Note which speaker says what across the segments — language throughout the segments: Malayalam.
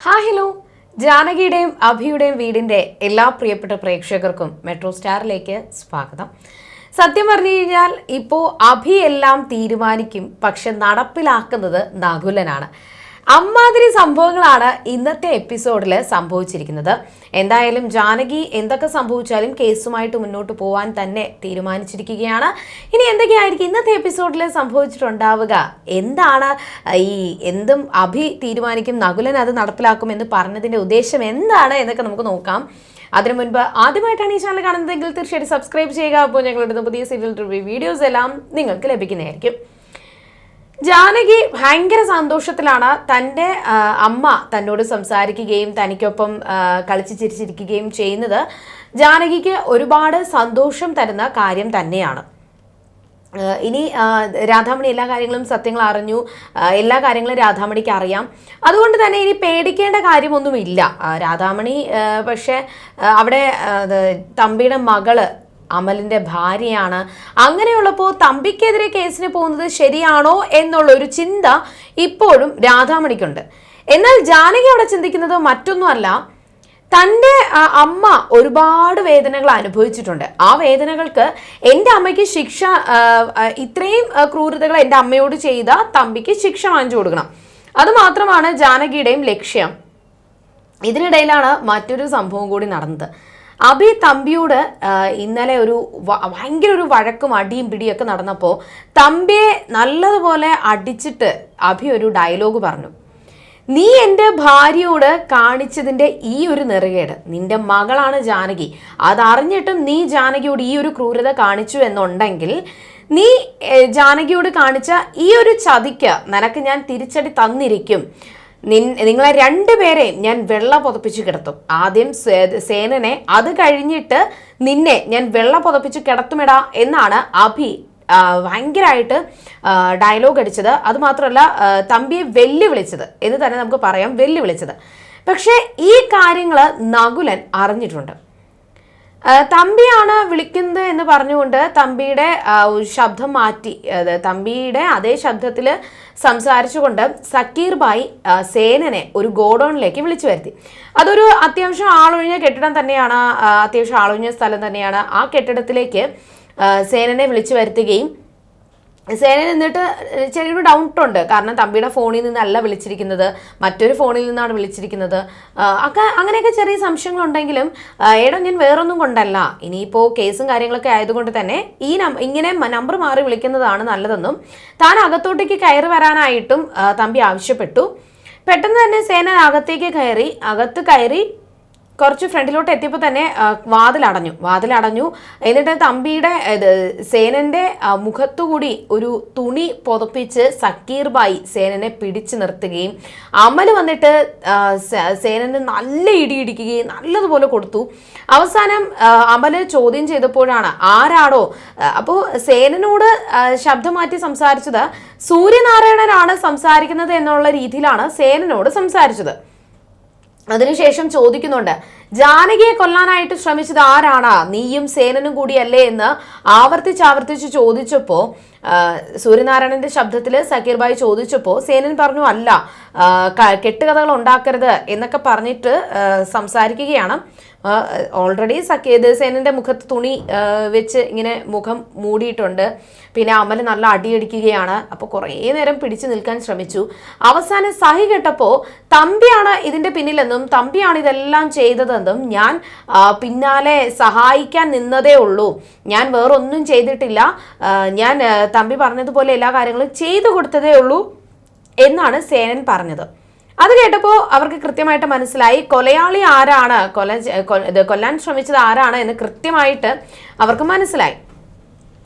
Speaker 1: Hi hello. ജാനകിയുടെയും അഭിയുടെയും വീടിന്റെ എല്ലാ പ്രിയപ്പെട്ട പ്രേക്ഷകർക്കും മെട്രോ സ്റ്റാറിലേക്ക് സ്വാഗതം. സത്യം പറഞ്ഞു കഴിഞ്ഞാൽ ഇപ്പോൾ അഭി എല്ലാം തീരുമാനിക്കും പക്ഷെ നടപ്പിലാക്കുന്നത് നകുലനാണ് അമ്മാതിരി സംഭവങ്ങളാണ് ഇന്നത്തെ എപ്പിസോഡിൽ സംഭവിച്ചിരിക്കുന്നത്. എന്തായാലും ജാനകി എന്തൊക്കെ സംഭവിച്ചാലും കേസുമായിട്ട് മുന്നോട്ട് പോകാൻ തന്നെ തീരുമാനിച്ചിരിക്കുകയാണ്. ഇനി എന്തൊക്കെയായിരിക്കും ഇന്നത്തെ എപ്പിസോഡിൽ സംഭവിച്ചിട്ടുണ്ടാവുക? എന്താണ് ഈ എന്തും അഭി തീരുമാനിക്കും നകുലൻ അത് നടപ്പിലാക്കും എന്ന് പറഞ്ഞതിന്റെ ഉദ്ദേശം എന്താണ് എന്നൊക്കെ നമുക്ക് നോക്കാം. അതിനു മുൻപ് ആദ്യമായിട്ടാണ് ഈ ചാനൽ കാണുന്നതെങ്കിൽ തീർച്ചയായിട്ടും സബ്സ്ക്രൈബ് ചെയ്യുക. അപ്പോൾ ഞങ്ങളുടെ പുതിയ സീരിയൽ റിവ്യൂ വീഡിയോസ് എല്ലാം നിങ്ങൾക്ക് ലഭിക്കുന്നതായിരിക്കും. ജാനകി ഭയങ്കര സന്തോഷത്തിലാണ് തന്റെ അമ്മ തന്നോട് സംസാരിക്കുകയും തനിക്കൊപ്പം കളിച്ച് ചിരിച്ചിരിക്കുകയും ചെയ്യുന്നത്. ജാനകിക്ക് ഒരുപാട് സന്തോഷം തരുന്ന കാര്യം തന്നെയാണ്. ഇനി രാധാമണി എല്ലാ കാര്യങ്ങളും സത്യങ്ങൾ അറിഞ്ഞു. എല്ലാ കാര്യങ്ങളും രാധാമണിക്ക് അറിയാം. അതുകൊണ്ട് തന്നെ ഇനി പേടിക്കേണ്ട കാര്യമൊന്നുമില്ല. രാധാമണി പക്ഷേ അവിടെ തമ്പിയുടെ മകൾ അമലിന്റെ ഭാര്യയാണ്. അങ്ങനെയുള്ളപ്പോൾ തമ്പിക്കെതിരെ കേസിന് പോകുന്നത് ശരിയാണോ എന്നുള്ള ഒരു ചിന്ത ഇപ്പോഴും രാധാമണിക്കുണ്ട്. എന്നാൽ ജാനകി അവിടെ ചിന്തിക്കുന്നത് മറ്റൊന്നുമല്ല. തന്റെ അമ്മ ഒരുപാട് വേദനകൾ അനുഭവിച്ചിട്ടുണ്ട്. ആ വേദനകൾക്ക് എന്റെ അമ്മയ്ക്ക് ശിക്ഷ ഇത്രയും ക്രൂരതകൾ എന്റെ അമ്മയോട് ചെയ്ത തമ്പിക്ക് ശിക്ഷ വാങ്ങിച്ചു കൊടുക്കണം. അത് മാത്രമാണ് ജാനകിയുടെയും ലക്ഷ്യം. ഇതിനിടയിലാണ് മറ്റൊരു സംഭവം കൂടി നടന്നത്. അഭി തമ്പിയോട് ഇന്നലെ ഒരു ഭയങ്കര ഒരു വഴക്കും അടിയും പിടിയൊക്കെ നടന്നപ്പോൾ തമ്പിയെ നല്ലതുപോലെ അടിച്ചിട്ട് അഭി ഒരു ഡയലോഗ് പറഞ്ഞു. നീ എന്റെ ഭാര്യയോട് കാണിച്ചതിന്റെ ഈ ഒരു നെറുകേട് നിന്റെ മകളാണ് ജാനകി. അതറിഞ്ഞിട്ടും നീ ജാനകിയോട് ഈ ഒരു ക്രൂരത കാണിച്ചു എന്നുണ്ടെങ്കിൽ നീ ജാനകിയോട് കാണിച്ച ഈ ഒരു ചതിക്ക് നിനക്ക് ഞാൻ തിരിച്ചടി തന്നിരിക്കും. നിൻ നിങ്ങളെ രണ്ടുപേരെയും ഞാൻ വെള്ള പുതപ്പിച്ച് കിടത്തും. ആദ്യം സേനനെ അത് കഴിഞ്ഞിട്ട് നിന്നെ ഞാൻ വെള്ള പുതപ്പിച്ച് കിടത്തുമിടാ എന്നാണ് അഭി ഭയങ്കരമായിട്ട് ഡയലോഗ് അടിച്ചത്. അതുമാത്രമല്ല തമ്പിയെ വെല്ലുവിളിച്ചത്. എന്ന് തന്നെ നമുക്ക് പറയാം വെല്ലുവിളിച്ചത്. പക്ഷേ ഈ കാര്യങ്ങൾ നകുലൻ അറിഞ്ഞിട്ടുണ്ട്. തമ്പിയാണ് വിളിക്കുന്നത് എന്ന് പറഞ്ഞുകൊണ്ട് തമ്പിയുടെ ശബ്ദം മാറ്റി. തമ്പിയുടെ അതേ ശബ്ദത്തിൽ സംസാരിച്ചുകൊണ്ട് സക്കീർ ബായി സേനനെ ഒരു ഗോഡൌണിലേക്ക് വിളിച്ചു വരുത്തി. അതൊരു അത്യാവശ്യം ആളൊഴിഞ്ഞ കെട്ടിടം തന്നെയാണ് അത്യാവശ്യം ആളൊഴിഞ്ഞ സ്ഥലം തന്നെയാണ്. ആ കെട്ടിടത്തിലേക്ക് സേനനെ വിളിച്ചു വരുത്തുകയും സേന നിന്നിട്ട് ചെറിയൊരു ഡൗട്ട് ഉണ്ട് കാരണം തമ്പിയുടെ ഫോണിൽ നിന്നല്ല വിളിച്ചിരിക്കുന്നത്. മറ്റൊരു ഫോണിൽ നിന്നാണ് വിളിച്ചിരിക്കുന്നത്. ഒക്കെ അങ്ങനെയൊക്കെ ചെറിയ സംശയങ്ങളുണ്ടെങ്കിലും ഏടോ ഞാൻ വേറൊന്നും കൊണ്ടല്ല. ഇനിയിപ്പോൾ കേസും കാര്യങ്ങളൊക്കെ ആയതുകൊണ്ട് തന്നെ ഈ ഇങ്ങനെ നമ്പർ മാറി വിളിക്കുന്നതാണ് നല്ലതെന്നും താൻ അകത്തോട്ടേക്ക് കയറി വരാനായിട്ടും തമ്പി ആവശ്യപ്പെട്ടു. പെട്ടെന്ന് തന്നെ സേന അകത്തേക്ക് കയറി അകത്ത് കയറി കുറച്ച് ഫ്രണ്ടിലോട്ട് എത്തിയപ്പോൾ തന്നെ വാതിലടഞ്ഞു. വാതിലടഞ്ഞു. എന്നിട്ട് തമ്പിയുടെ സേനന്റെ മുഖത്തുകൂടി ഒരു തുണി പുതപ്പിച്ച് സക്കീർ ബായി സേനനെ പിടിച്ചു നിർത്തുകയും അമൽ വന്നിട്ട് സേനന് നല്ല ഇടിയിടിക്കുകയും നല്ലതുപോലെ കൊടുത്തു. അവസാനം അമൽ ചോദ്യം ചെയ്തപ്പോഴാണ് ആരാടോ? അപ്പോൾ സേനനോട് ശബ്ദം മാറ്റി സംസാരിച്ചത് സൂര്യനാരായണനാണ് സംസാരിക്കുന്നത് എന്നുള്ള രീതിയിലാണ് സേനനോട് സംസാരിച്ചത്. അതിനുശേഷം ചോദിക്കുന്നുണ്ട് ജാനകിയെ കൊല്ലാനായിട്ട് ശ്രമിച്ചത് ആരാണ്? നീയും സേനനും കൂടിയല്ലേ എന്ന് ആവർത്തിച്ച് ആവർത്തിച്ച് ചോദിച്ചപ്പോൾ സൂര്യനാരായണന്റെ ശബ്ദത്തിൽ സക്കീർ ബായി ചോദിച്ചപ്പോൾ സേനൻ പറഞ്ഞു അല്ല കെട്ടുകഥകൾ ഉണ്ടാക്കരുത് എന്നൊക്കെ പറഞ്ഞിട്ട് സംസാരിക്കുകയാണ്. ഓൾറെഡി സക്കീർ സേനന്റെ മുഖത്ത് തുണി വെച്ച് ഇങ്ങനെ മുഖം മൂടിയിട്ടുണ്ട്. പിന്നെ അമൽ നല്ല അടിയടിക്കുകയാണ്. അപ്പോൾ കുറേ നേരം പിടിച്ചു നിൽക്കാൻ ശ്രമിച്ചു. അവസാനം സഹി കെട്ടപ്പോൾ തമ്പിയാണ് ഇതിന്റെ പിന്നിലെന്നും തമ്പിയാണ് ഇതെല്ലാം ചെയ്തതെന്നും ഞാൻ പിന്നാലെ സഹായിക്കാൻ നിന്നതേ ഉള്ളൂ. ഞാൻ വേറൊന്നും ചെയ്തിട്ടില്ല. ഞാൻ തമ്പി പറഞ്ഞതുപോലെ എല്ലാ കാര്യങ്ങളും ചെയ്തു കൊടുത്തതേ ഉള്ളൂ എന്നാണ് സേനൻ പറഞ്ഞത്. അത് കേട്ടപ്പോൾ അവർക്ക് കൃത്യമായിട്ട് മനസ്സിലായി കൊലയാളി ആരാണ് കൊല ഇത് കൊല്ലാൻ ശ്രമിച്ചത് ആരാണ് എന്ന് കൃത്യമായിട്ട് അവർക്ക് മനസ്സിലായി.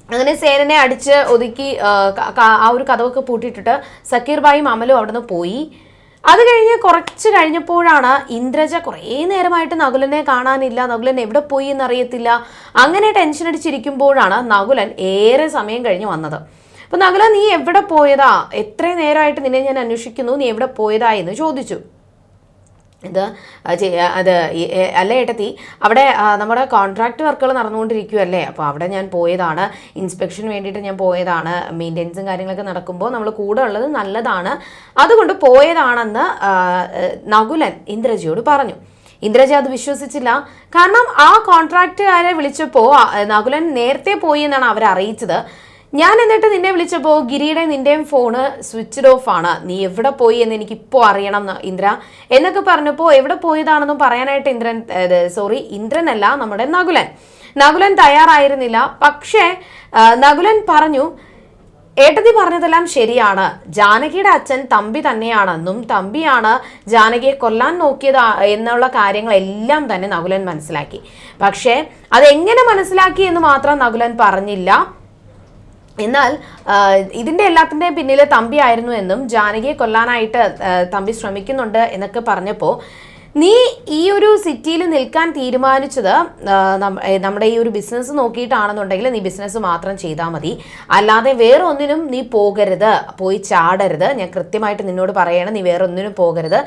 Speaker 1: അങ്ങനെ സേനനെ അടിച്ച് ഒതുക്കി ആ, ഒരു കഥവൊക്കെ പൂട്ടിയിട്ടിട്ട് സക്കീർ ബായും അമലും അവിടുന്ന് പോയി. അത് കഴിഞ്ഞ് കുറച്ച് കഴിഞ്ഞപ്പോഴാണ് ഇന്ദ്രജ കുറേ നേരമായിട്ട് നകുലനെ കാണാനില്ല നകുലൻ എവിടെ പോയി എന്നറിയത്തില്ല. അങ്ങനെ ടെൻഷൻ അടിച്ചിരിക്കുമ്പോഴാണ് നകുലൻ ഏറെ സമയം കഴിഞ്ഞ് വന്നത്. അപ്പൊ നകുല നീ എവിടെ പോയതാ? എത്ര നേരമായിട്ട് നിന്നെ ഞാൻ അന്വേഷിക്കുന്നു. നീ എവിടെ പോയതാ? എന്ന് ചോദിച്ചു. ഇത് ചെയ്യ- അത് അല്ല ഏട്ടത്തി? അവിടെ നമ്മുടെ കോൺട്രാക്ട് വർക്കുകൾ നടന്നുകൊണ്ടിരിക്കുകയല്ലേ അപ്പോൾ അവിടെ ഞാൻ പോയതാണ്. ഇൻസ്പെക്ഷൻ വേണ്ടിയിട്ട് ഞാൻ പോയതാണ്. മെയിന്റെനൻസും കാര്യങ്ങളൊക്കെ നടക്കുമ്പോൾ നമ്മൾ കൂടെ ഉള്ളത് നല്ലതാണ്. അതുകൊണ്ട് പോയതാണെന്ന് നകുലൻ ഇന്ദ്രജിയോട് പറഞ്ഞു. ഇന്ദ്രജ അത് വിശ്വസിച്ചില്ല. കാരണം ആ കോൺട്രാക്റ്റുകാരെ വിളിച്ചപ്പോൾ നകുലൻ നേരത്തെ പോയി എന്നാണ് അവരറിയിച്ചത്. ഞാൻ എന്നിട്ട് നിന്നെ വിളിച്ചപ്പോൾ ഗിരിയുടെ നിന്റെയും ഫോണ് സ്വിച്ച്ഡ് ഓഫ് ആണ്. നീ എവിടെ പോയി എന്ന് എനിക്ക് ഇപ്പോൾ അറിയണം ഇന്ദ്ര. എന്നൊക്കെ പറഞ്ഞപ്പോൾ എവിടെ പോയതാണെന്നും പറയാനായിട്ട് ഇന്ദ്രൻ സോറി ഇന്ദ്രൻ അല്ല നമ്മുടെ നകുലൻ. നകുലൻ തയ്യാറായിരുന്നില്ല. പക്ഷേ നകുലൻ പറഞ്ഞു ഏട്ടതി പറഞ്ഞതെല്ലാം ശരിയാണ്. ജാനകിയുടെ അച്ഛൻ തമ്പി തന്നെയാണെന്നും തമ്പിയാണ് ജാനകിയെ കൊല്ലാൻ നോക്കിയത് എന്നുള്ള കാര്യങ്ങളെല്ലാം തന്നെ നകുലൻ മനസ്സിലാക്കി. പക്ഷേ അതെങ്ങനെ മനസ്സിലാക്കി എന്ന് മാത്രം നകുലൻ പറഞ്ഞില്ല. എന്നാൽ ഇതിന്റെ എല്ലാത്തിന്റെയും പിന്നിൽ തമ്പി ആയിരുന്നു എന്നും ജാനകിയെ കൊല്ലാനായിട്ട് തമ്പി ശ്രമിക്കുന്നുണ്ട് എന്നൊക്കെ പറഞ്ഞപ്പോൾ നീ ഈ ഒരു സിറ്റിയിൽ നിൽക്കാൻ തീരുമാനിച്ചത് നമ്മുടെ ഈ ഒരു ബിസിനസ് നോക്കിയിട്ടാണെന്നുണ്ടെങ്കിൽ നീ ബിസിനസ് മാത്രം ചെയ്താൽ മതി. അല്ലാതെ വേറെ ഒന്നിനും നീ പോകരുത്. പോയി ചാടരുത്. ഞാൻ കൃത്യമായിട്ട് നിന്നോട് പറയണം നീ വേറെ ഒന്നിനും പോകരുത്.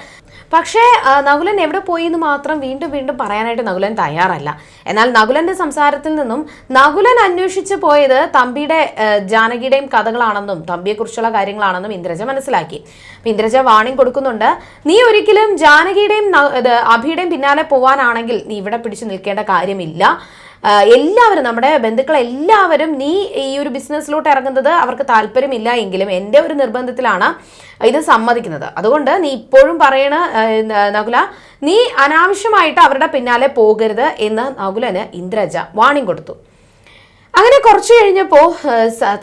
Speaker 1: പക്ഷേ നകുലൻ എവിടെ പോയി എന്ന് മാത്രം വീണ്ടും വീണ്ടും പറയാനായിട്ട് നകുലൻ തയ്യാറല്ല. എന്നാൽ നകുലന്റെ സംസാരത്തിൽ നിന്നും നകുലൻ അന്വേഷിച്ച് പോയത് തമ്പിയുടെ ജാനകിയുടെയും കഥകളാണെന്നും തമ്പിയെക്കുറിച്ചുള്ള കാര്യങ്ങളാണെന്നും ഇന്ദ്രജ മനസ്സിലാക്കി. ഇന്ദ്രജ വാണിംഗ് കൊടുക്കുന്നുണ്ട്. നീ ഒരിക്കലും ജാനകിയുടെയും ഇത് അഭിയുടെയും പിന്നാലെ പോവാനാണെങ്കിൽ നീ ഇവിടെ പിടിച്ചു നിൽക്കേണ്ട കാര്യമില്ല. എല്ലാവരും നമ്മുടെ ബന്ധുക്കൾ എല്ലാവരും നീ ഈ ഒരു ബിസിനസ്സിലോട്ട് ഇറങ്ങുന്നത് അവർക്ക് താല്പര്യമില്ല എങ്കിലും എന്റെ ഒരു നിർബന്ധത്തിലാണ് ഇത് സമ്മതിക്കുന്നത്. അതുകൊണ്ട് നീ ഇപ്പോഴും പറയണ നകുല നീ അനാവശ്യമായിട്ട് അവരുടെ പിന്നാലെ പോകരുത് എന്ന് നകുലന് ഇന്ദ്രജ വാണിംഗ് കൊടുത്തു. അങ്ങനെ കുറച്ച് കഴിഞ്ഞപ്പോൾ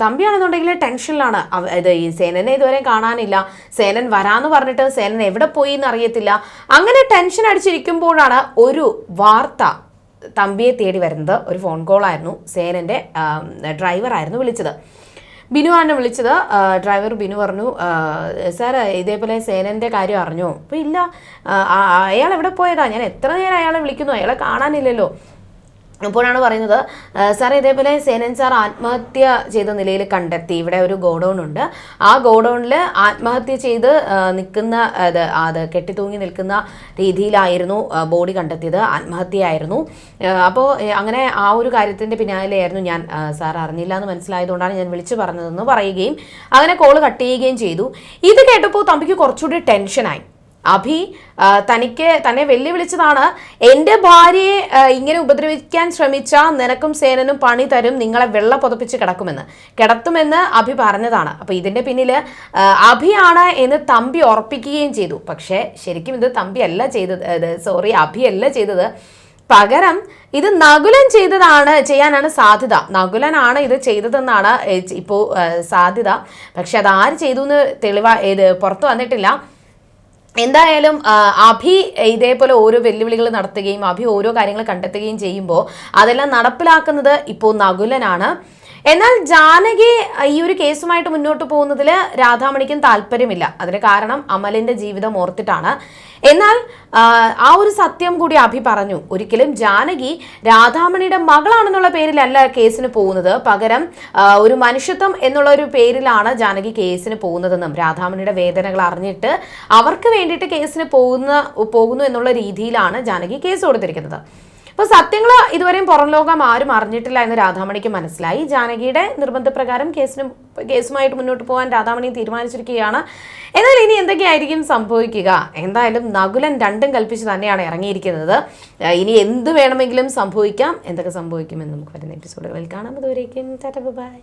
Speaker 1: തമ്പിയാണെന്നുണ്ടെങ്കിൽ ടെൻഷനിലാണ്. ഇത് ഈ സേനനെ ഇതുവരെ കാണാനില്ല. സേനൻ വരാന്ന് പറഞ്ഞിട്ട് സേനൻ എവിടെ പോയി എന്ന് അറിയത്തില്ല അങ്ങനെ ടെൻഷൻ അടിച്ചിരിക്കുമ്പോഴാണ് ഒരു വാർത്ത തമ്പിയെ തേടി വരുന്നത്. ഒരു ഫോൺ സേനന്റെ ഡ്രൈവർ ആയിരുന്നു വിളിച്ചത്. ബിനു വിളിച്ചത്. ഡ്രൈവർ ബിനു പറഞ്ഞു സാർ ഇതേപോലെ സേനന്റെ കാര്യം അറിഞ്ഞു? അപ്പോൾ ഇല്ല അയാൾ എവിടെ പോയതാ? ഞാൻ എത്ര നേരം അയാളെ വിളിക്കുന്നു. അയാളെ കാണാനില്ലല്ലോ. അപ്പോഴാണ് പറയുന്നത് "ആ, സാർ ഇതേപോലെ സേനൻ സാർ ആത്മഹത്യ ചെയ്ത നിലയിൽ കണ്ടെത്തി. ഇവിടെ ഒരു ഗോഡൗൺ ഉണ്ട്. ആ ഗോഡൗണിൽ ആത്മഹത്യ ചെയ്ത് നിൽക്കുന്ന അത് അത് കെട്ടിത്തൂങ്ങി നിൽക്കുന്ന രീതിയിലായിരുന്നു ബോഡി കണ്ടെത്തിയത്. ആത്മഹത്യയായിരുന്നു. അപ്പോൾ അങ്ങനെ ആ ഒരു കാര്യത്തിന്റെ പിന്നാലെയായിരുന്നു ഞാൻ സാർ അറിഞ്ഞില്ല എന്ന് മനസ്സിലായതുകൊണ്ടാണ് ഞാൻ വിളിച്ചു പറഞ്ഞതെന്ന് പറയുകയും അങ്ങനെ കോൾ കട്ട് ചെയ്യുകയും ചെയ്തു. ഇത് കേട്ടപ്പോൾ തമ്പിക്ക് കുറച്ചുകൂടി ടെൻഷനായി. അഭി തനിക്ക് തന്നെ വെല്ലുവിളിച്ചതാണ് എന്റെ ഭാര്യയെ ഇങ്ങനെ ഉപദ്രവിക്കാൻ ശ്രമിച്ച നിനക്കും സേനനും പണി തരും നിങ്ങളെ വെള്ള പുതപ്പിച്ച് കിടക്കുമെന്ന്. കിടത്തുമെന്ന് അഭി പറഞ്ഞതാണ്. അപ്പോൾ ഇതിന്റെ പിന്നിൽ അഭിയാണ് എന്ന് തമ്പി ഉറപ്പിക്കുകയും ചെയ്തു. പക്ഷേ ശരിക്കും ഇത് തമ്പി അല്ല ചെയ്തത് സോറി അഭി അല്ല ചെയ്തത്. പകരം ഇത് നകുലൻ ചെയ്തതാണ് ചെയ്യാനാണ് സാധ്യത. നകുലനാണ് ഇത് ചെയ്തതെന്നാണ് ഇപ്പോൾ സാധ്യത. പക്ഷെ അത് ആര് ചെയ്തു എന്ന് തെളിവ ഇത് പുറത്തു വന്നിട്ടില്ല. എന്തായാലും അഭി ഇതേപോലെ ഓരോ വെല്ലുവിളികൾ നടത്തുകയും അഭി ഓരോ കാര്യങ്ങൾ കണ്ടെത്തുകയും ചെയ്യുമ്പോൾ അതെല്ലാം നടപ്പിലാക്കുന്നത് ഇപ്പോൾ നകുലനാണ്. എന്നാൽ ജാനകി ഈ ഒരു കേസുമായിട്ട് മുന്നോട്ട് പോകുന്നതിൽ രാധാമണിക്കും താല്പര്യമില്ല. അതിന് കാരണം അമലിന്റെ ജീവിതം ഓർത്തിട്ടാണ്. എന്നാൽ ആ, ഒരു സത്യം കൂടി അഭി പറഞ്ഞു. ഒരിക്കലും ജാനകി രാധാമണിയുടെ മകളാണെന്നുള്ള പേരിലല്ല കേസിന് പോകുന്നത്. പകരം ഒരു മനുഷ്യത്വം എന്നുള്ള ഒരു പേരിലാണ് ജാനകി കേസിന് പോകുന്നതെന്നും രാധാമണിയുടെ വേദനകൾ അറിഞ്ഞിട്ട് അവർക്ക് വേണ്ടിയിട്ട് കേസിന് പോകുന്ന പോകുന്നു എന്നുള്ള രീതിയിലാണ് ജാനകി കേസ് കൊടുത്തിരിക്കുന്നത്. അപ്പോൾ സത്യങ്ങൾ ഇതുവരെയും പുറം ലോകം ആരും അറിഞ്ഞിട്ടില്ല എന്ന് രാധാമണിക്ക് മനസ്സിലായി. ജാനകിയുടെ നിർബന്ധപ്രകാരം കേസിന് കേസുമായിട്ട് മുന്നോട്ട് പോകാൻ രാധാമണി തീരുമാനിച്ചിരിക്കുകയാണ്. എന്നാൽ ഇനി എന്തൊക്കെയായിരിക്കും സംഭവിക്കുക? എന്തായാലും നകുലൻ രണ്ടും കൽപ്പിച്ച് തന്നെയാണ് ഇറങ്ങിയിരിക്കുന്നത്. ഇനി എന്ത് വേണമെങ്കിലും സംഭവിക്കാം. എന്തൊക്കെ സംഭവിക്കുമെന്ന് നമുക്ക് വരുന്ന എപ്പിസോഡുകളിൽ കാണാം. അതുവരേക്കും ബൈ